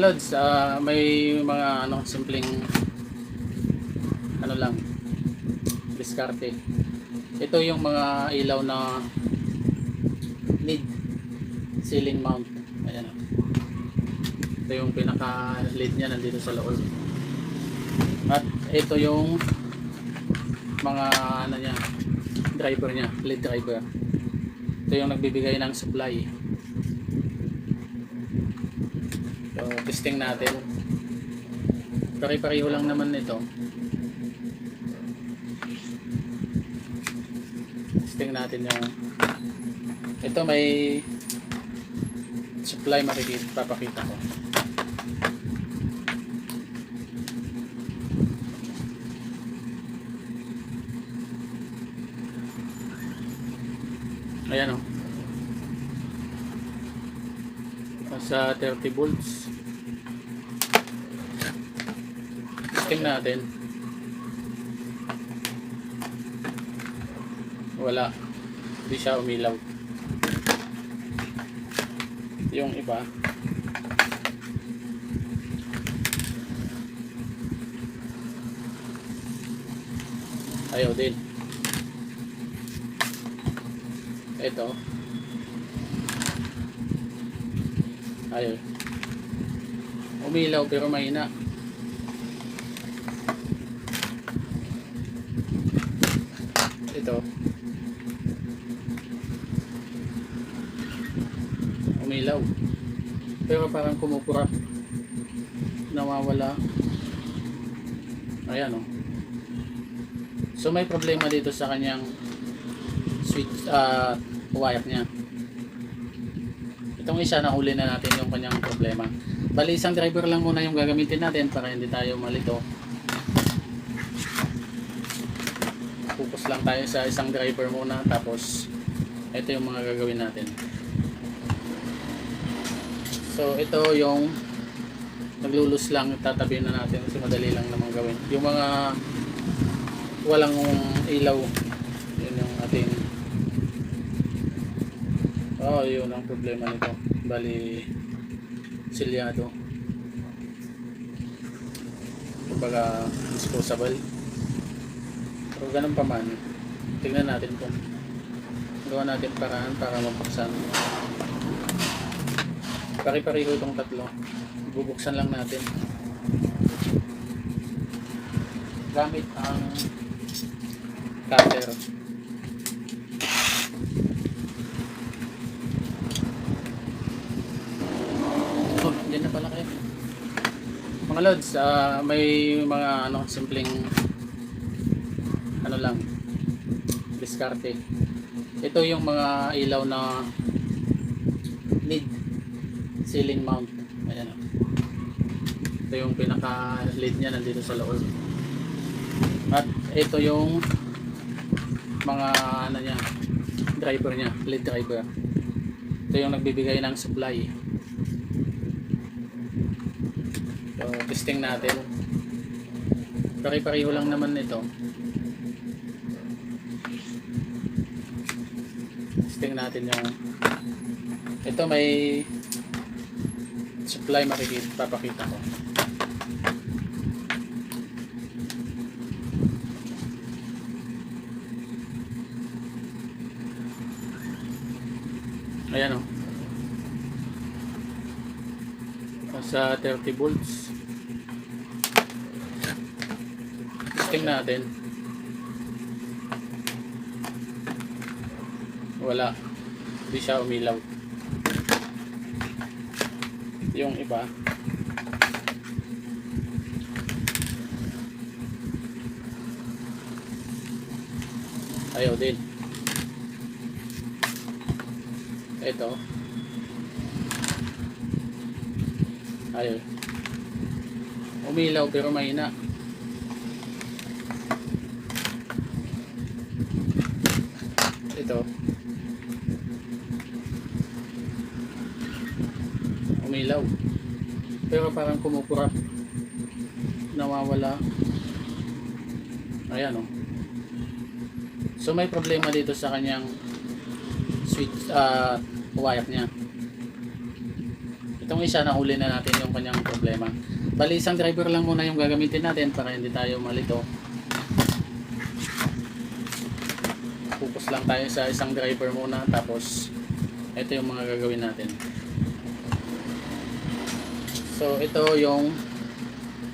lods, ah, may mga ano, simpleng ano lang diskarte. Ito yung mga ilaw na lead ceiling mount. Ayan. Ito yung pinaka lead niya nandito sa loob. At ito yung mga ano niya driver niya, lead driver. Ito yung nagbibigay ng supply. So, testing natin. Pare-pareho lang naman nito. Testing natin yung ito may supply makikita, papakita ko. Ayan o. Sa 30 volts. Testing natin. Wala. Hindi siya umilaw. Yung iba. Ayaw din. Ito. Ayaw. Umilaw pero mahina. Ito. Umilaw. Pero parang kumukurap. Nawawala. Ayan oh. So may problema dito sa kanyang switch uh, wire niya. Itong isa nahuli na natin yung kanyang problema. Bali isang driver lang muna yung gagamitin natin para hindi tayo malito. Focus lang tayo sa isang driver muna tapos ito yung mga gagawin natin. So ito yung naglulus lang tatabi na natin kasi madali lang naman gawin. Yung mga walang ilaw yun yung ating oh yun ang problema nito bali silyado kumbaga disposable pero ganun pa man. Tingnan natin kung gawa natin paraan para mabuksan. Pari-pariho itong tatlo. Bubuksan lang natin. Gamit ang cutter. Oh, dyan na pala kayo. Mga lods ah, may mga ano simpleng ano lang diskarte. Ito yung mga ilaw na lead ceiling mount. Ayan. Ito yung pinaka lead niya nandito sa loob. At ito yung mga ano niya driver niya lead driver. Ito yung nagbibigay ng supply. So testing natin. Pare-pareho lang naman nito testing natin yung ito may supply makikita papakita ko Ayan o. Sa 30 volts. Testing natin. Wala. Hindi siya umilaw. Yung iba. Ayaw din. Ito. Ayaw. Umilaw pero mahina. Ito. Umilaw. Pero parang kumukurap. Nawawala. Ayan o. So may problema dito sa kanyang switch uh, wire niya. Itong isa, nahuli na natin yung kanyang problema. Bali, isang driver lang muna yung gagamitin natin para hindi tayo malito. Focus lang tayo sa isang driver muna, tapos ito yung mga gagawin natin. So, ito yung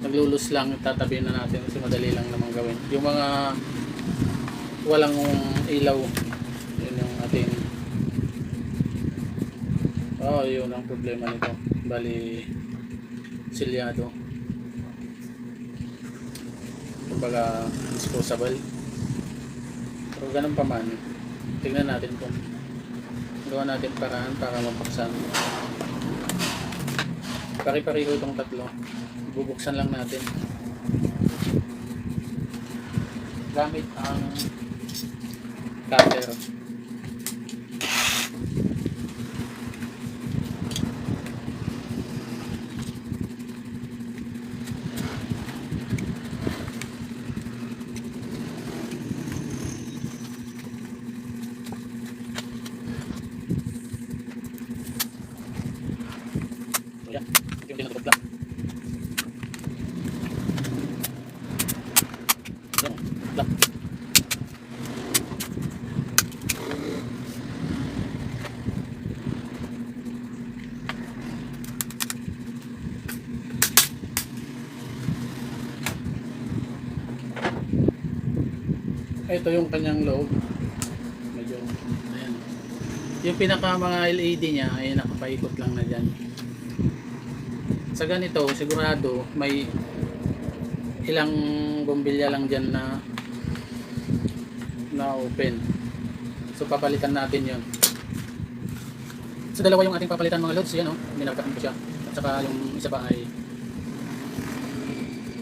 naglulus lang, tatabihin na natin kasi madali lang naman gawin. Yung mga walang ilaw, yun yung ating Oh, yun ang problema nito. Bali, silyado. Kumbaga, disposable. Pero ganun pa man, tingnan natin kung gawa natin paraan para mapaksan. Pari-pariho itong tatlo. Bubuksan lang natin. Gamit ang cutter. So, yan. Ito yung tinatubog lang. Yan. Lang. Ito yung kanyang loob. Medyo, ayan. Yung pinaka mga LED niya ay nakapaikot lang na dyan. Sa ganito sigurado may ilang bombilya lang dyan na na open so papalitan natin yon so dalawa yung ating papalitan mga loads yan o minarkapan ko siya. At saka yung isa pa ay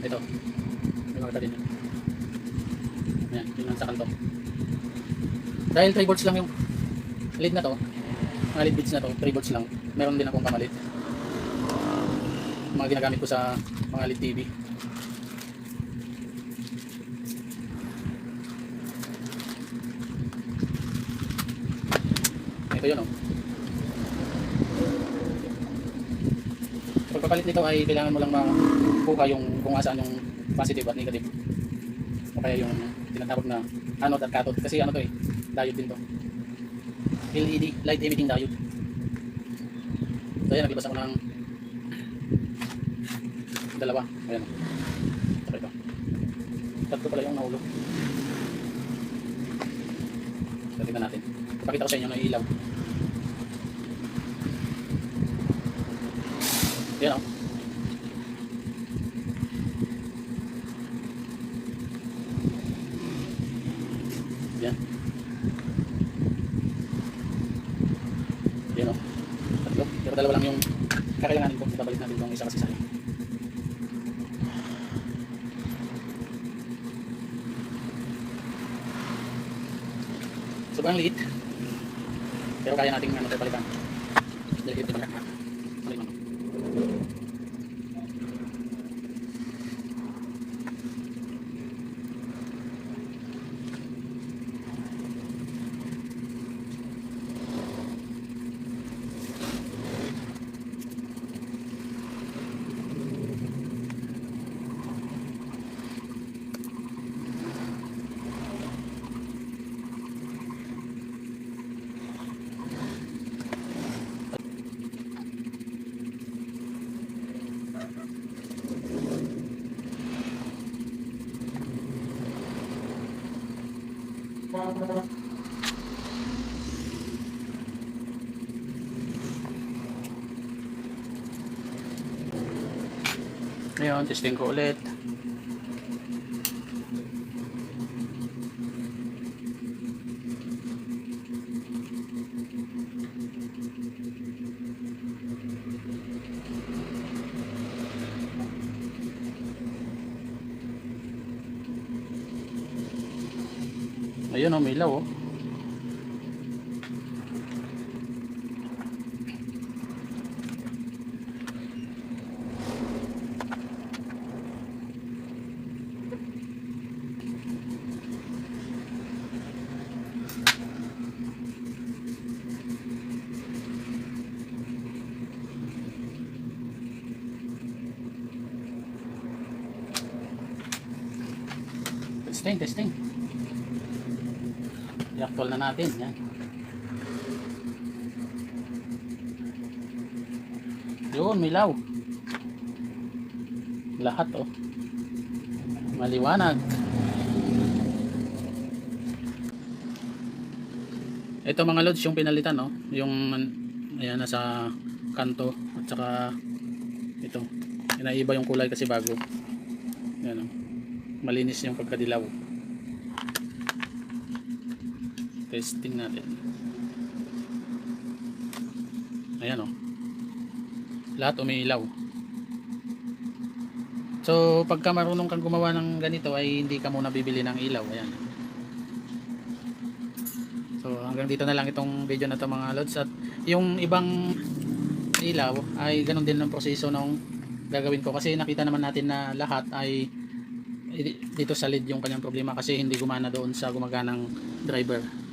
ito. Marka din yan sa kanto dahil 3 volts lang yung lead na to mga lead bits na to 3 volts lang meron din akong kamalit mga ginagamit ko sa mga LED TV. Ito yun oh. Pagpapalit nito ay kailangan mo lang makuha yung kung asaan yung positive at negative. O kaya yung tinatawag na anode at cathode. Kasi ano to eh, diode din to. LED, light emitting diode. So yan, naglabas ako ng dalawa. Ayan. Saka ito. Tatlo pala yung nahulog. So, tingnan natin. Ipakita ko sa inyo na ilaw. Yan o. Yan. Yan o. Tatlo. Pero dalawa lang yung kakailanganin ko. Babalik natin itong isa kasi sayang. Sobrang liit. Pero kaya nating ano, palitan. Dahil ito naman. Ngayon, testing ko ulit. Ayun oh, may ilaw oh. testing. I-actual na natin. Yan. Yun, milaw. Lahat oh. Maliwanag. Ito mga lods yung pinalitan no, yung ayan nasa kanto at saka ito. Inaiba yung kulay kasi bago. Ayan oh. Malinis yung pagkadilaw. Testing natin. Ayan oh. Lahat umiilaw. So, pagka marunong kang gumawa ng ganito ay hindi ka muna bibili ng ilaw. Ayan. So, hanggang dito na lang itong video na to mga lods. At yung ibang ilaw ay ganun din ang proseso nung gagawin ko. Kasi nakita naman natin na lahat ay dito sa lead yung kanyang problema kasi hindi gumana doon sa gumaganang driver.